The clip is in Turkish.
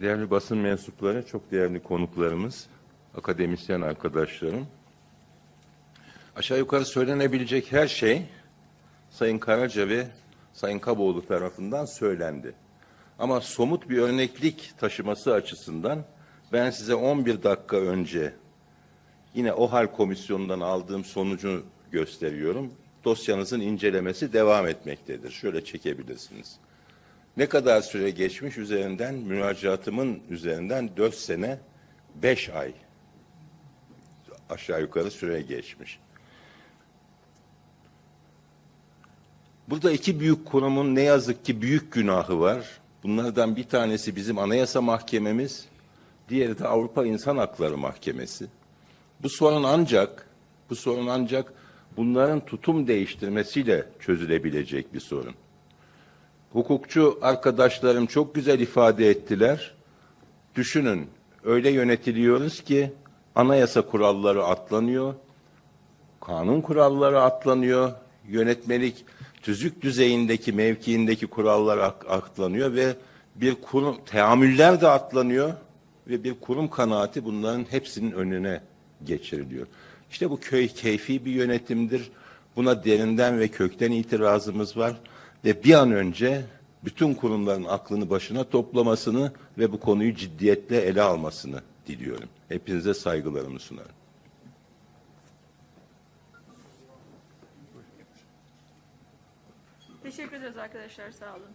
Değerli basın mensupları, çok değerli konuklarımız, akademisyen arkadaşlarım. Aşağı yukarı söylenebilecek her şey Sayın Karaca ve Sayın Kaboğlu tarafından söylendi. Ama somut bir örneklik taşıması açısından ben size 11 dakika önce yine OHAL komisyonundan aldığım sonucu gösteriyorum. Dosyanızın incelemesi devam etmektedir. Şöyle çekebilirsiniz. Ne kadar süre geçmiş üzerinden müracaatımın üzerinden 4 sene 5 ay aşağı yukarı süre geçmiş. Burada iki büyük kurumun ne yazık ki büyük günahı var. Bunlardan bir tanesi bizim Anayasa Mahkememiz, diğeri de Avrupa İnsan Hakları Mahkemesi. Bu sorun ancak bu sorun ancak bunların tutum değiştirmesiyle çözülebilecek bir sorun. Hukukçu arkadaşlarım çok güzel ifade ettiler. Düşünün, öyle yönetiliyoruz ki anayasa kuralları atlanıyor, kanun kuralları atlanıyor, yönetmelik tüzük düzeyindeki mevkiindeki kurallar atlanıyor ve bir kurum teamüller de atlanıyor ve bir kurum kanaati bunların hepsinin önüne geçiriliyor. İşte bu köy keyfi bir yönetimdir. Buna derinden ve kökten itirazımız var ve bir an önce bütün kurumların aklını başına toplamasını ve bu konuyu ciddiyetle ele almasını diliyorum. Hepinize saygılarımı sunarım. Teşekkür ederiz arkadaşlar. Sağ olun.